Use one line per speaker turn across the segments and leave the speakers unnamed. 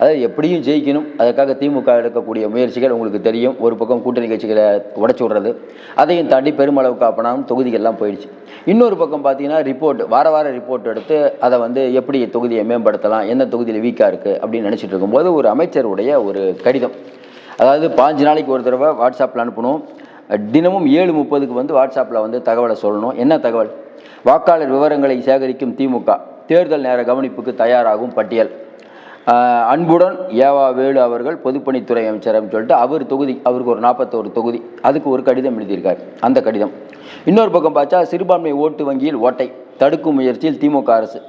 அதாவது எப்படியும் ஜெயிக்கணும். அதுக்காக திமுக எடுக்கக்கூடிய முயற்சிகள் உங்களுக்கு தெரியும். ஒரு பக்கம் கூட்டணி கட்சிகளை உடச்சி விடுறது அதையும் தாண்டி பெருமளவுக்கு அப்பனாலும் தொகுதிகள்லாம் போயிடுச்சு. இன்னொரு பக்கம் பார்த்தீங்கன்னா ரிப்போர்ட் வார வார ரிப்போர்ட் எடுத்து அதை வந்து எப்படி தொகுதியை மேம்படுத்தலாம் எந்த தொகுதியில் வீக்காக இருக்குது அப்படின்னு நினச்சிட்டு இருக்கும்போது ஒரு அமைச்சருடைய ஒரு கடிதம். அதாவது பாஞ்சு நாளைக்கு ஒரு தடவை வாட்ஸ்அப்பில் அனுப்பணும். தினமும் ஏழு முப்பதுக்கு வந்து வாட்ஸ்அப்பில் வந்து தகவலை சொல்லணும். என்ன தகவல்? வாக்காளர் விவரங்களை சேகரிக்கும் திமுக. தேர்தல் நேர கவனிப்புக்கு தயாராகும் பட்டியல். அன்புடன் ஏவா வேலு அவர்கள் பொதுப்பணித்துறை அமைச்சர் அப்படின்னு சொல்லிட்டு அவர் தொகுதி அவருக்கு ஒரு நாற்பத்தோரு தொகுதி. அதுக்கு ஒரு கடிதம் எழுதியிருக்கார். அந்த கடிதம். இன்னொரு பக்கம் பார்த்தா சிறுபான்மை ஓட்டு வங்கியில் ஓட்டை தடுக்கும் முயற்சியில் திமுக அரசு.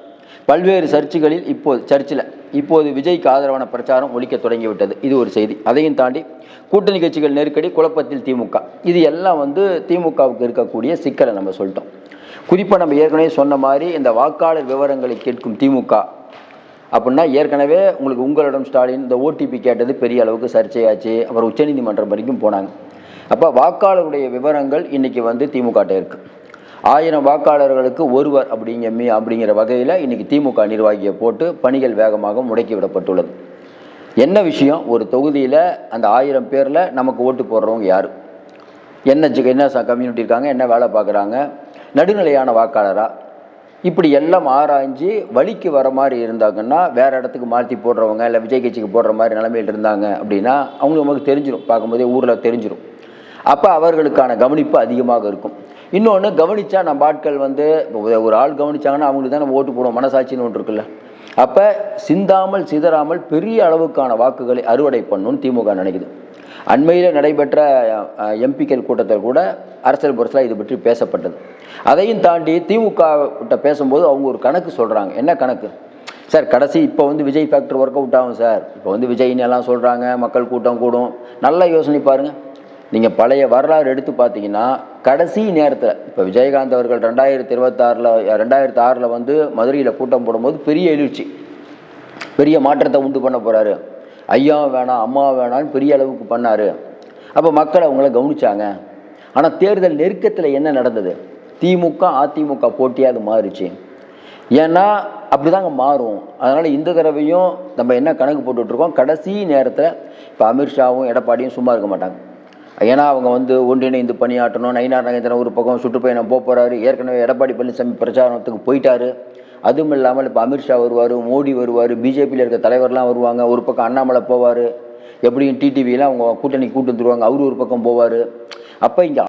பல்வேறு சர்ச்சுகளில் இப்போது சர்ச்சில் இப்போது விஜய்க்கு ஆதரவான பிரச்சாரம் ஒழிக்க தொடங்கிவிட்டது. இது ஒரு செய்தி. அதையும் தாண்டி கூட்டணி கட்சிகள் நெருக்கடி குழப்பத்தில் திமுக. இது எல்லாம் வந்து திமுகவுக்கு இருக்கக்கூடிய சிக்கலை நம்ம சொல்லிட்டோம். குறிப்பாக நம்ம ஏற்கனவே சொன்ன மாதிரி இந்த வாக்காளர் விவரங்களை கேட்கும் திமுக அப்படின்னா ஏற்கனவே உங்களுக்கு உங்களிடம் ஸ்டாலின் இந்த ஓடிபி கேட்டது பெரிய அளவுக்கு சர்ச்சையாச்சு. அப்புறம் உச்சநீதிமன்றம் வரைக்கும் போனாங்க. அப்போ வாக்காளருடைய விவரங்கள் இன்றைக்கி வந்து திமுகட்ட இருக்குது ஆயிரம் வாக்காளர்களுக்கு ஒருவர் அப்படிங்க மீ அப்படிங்கிற வகையில் இன்றைக்கி திமுக நிர்வாகியை போட்டு பணிகள் வேகமாக முடக்கி விடப்பட்டுள்ளது. என்ன விஷயம்? ஒரு தொகுதியில் அந்த ஆயிரம் பேரில் நமக்கு ஓட்டு போடுறவங்க யார்? என்ன என்ன கம்யூனிட்டி இருக்காங்க என்ன வேலை பார்க்குறாங்க? நடுநிலையான வாக்காளராக இப்படி எல்லாம் ஆராய்ஞ்சு வழிக்கு வர மாதிரி இருந்தாங்கன்னா வேற இடத்துக்கு மாற்றி போடுறவங்க இல்லை விஜய் கட்சிக்கு போடுற மாதிரி நிலைமையில் இருந்தாங்க அப்படின்னா அவங்களுக்கு நமக்கு தெரிஞ்சிடும் பார்க்கும்போதே ஊரில் தெரிஞ்சிடும் அப்போ அவர்களுக்கான கவனிப்பு அதிகமாக இருக்கும். இன்னொன்று கவனித்தா நம்ம ஆட்கள் வந்து ஒரு- ஒரு ஆள் கவனிச்சாங்கன்னா அவங்களுக்கு தான் நம்ம ஓட்டு போடுவோம் மனசாட்சின்னு ஒன்று இருக்குல்ல. அப்போ சிந்தாமல் சிதறாமல் பெரிய அளவுக்கான வாக்குகளை அறுவடை பண்ணணும்னு திமுக நினைக்குது. அண்மையில் நடைபெற்ற எம்பிக்கள் கூட்டத்தில் கூட அரசியல் புரட்சியில் இது பற்றி பேசப்பட்டது. அதையும் தாண்டி திமுக கிட்ட பேசும்போது அவங்க ஒரு கணக்கு சொல்கிறாங்க என்ன கணக்கு? சார் கடைசி இப்போ வந்து விஜய் ஃபேக்டர் ஒர்க் அவுட் ஆகும் சார். இப்போ வந்து விஜய்னு எல்லாம் சொல்கிறாங்க மக்கள் கூட்டம் கூடும். நல்லா யோசனை பாருங்கள் நீங்கள் பழைய வரலாறு எடுத்து பார்த்தீங்கன்னா கடைசி நேரத்தில் இப்போ விஜயகாந்த் அவர்கள் ரெண்டாயிரத்தி இருபத்தாறில் ரெண்டாயிரத்தி ஆறில் வந்து மதுரையில் கூட்டம் போடும்போது பெரிய எழுச்சி. பெரிய மாற்றத்தை உண்டு பண்ண போகிறாரு ஐயா வேணாம் அம்மா வேணாம்னு பெரிய அளவுக்கு பண்ணார். அப்போ மக்கள் அவங்கள கவனிச்சாங்க. ஆனால் தேர்தல் நெருக்கத்தில் என்ன நடந்தது? திமுக அதிமுக போட்டியாக அது மாறுச்சு. ஏன்னா அப்படிதாங்க மாறும். அதனால் இந்த தடவையும் நம்ம என்ன கணக்கு போட்டுட்ருக்கோம்? கடைசி நேரத்தில் இப்போ அமித்ஷாவும் எடப்பாடியும் சும்மா இருக்க மாட்டாங்க. ஏன்னா அவங்க வந்து ஒன்றிணைந்து பணியாற்றணும். நயினார் நகேந்திரன் ஒரு பக்கம் சுற்றுப்பயணம் போக போகிறாரு ஏற்கனவே எடப்பாடி பழனிசாமி பிரச்சாரத்துக்கு போயிட்டாரு. அதுவும் இல்லாமல் இப்போ அமித்ஷா வருவார் மோடி வருவார் பிஜேபியில் இருக்க தலைவர்லாம் வருவாங்க. ஒரு பக்கம் அண்ணாமலை போவார் எப்படியும் டிடிவிலாம் அவங்க கூட்டணி கூட்டு வந்துருவாங்க. அவரு ஒரு பக்கம் போவார். அப்போ இங்கே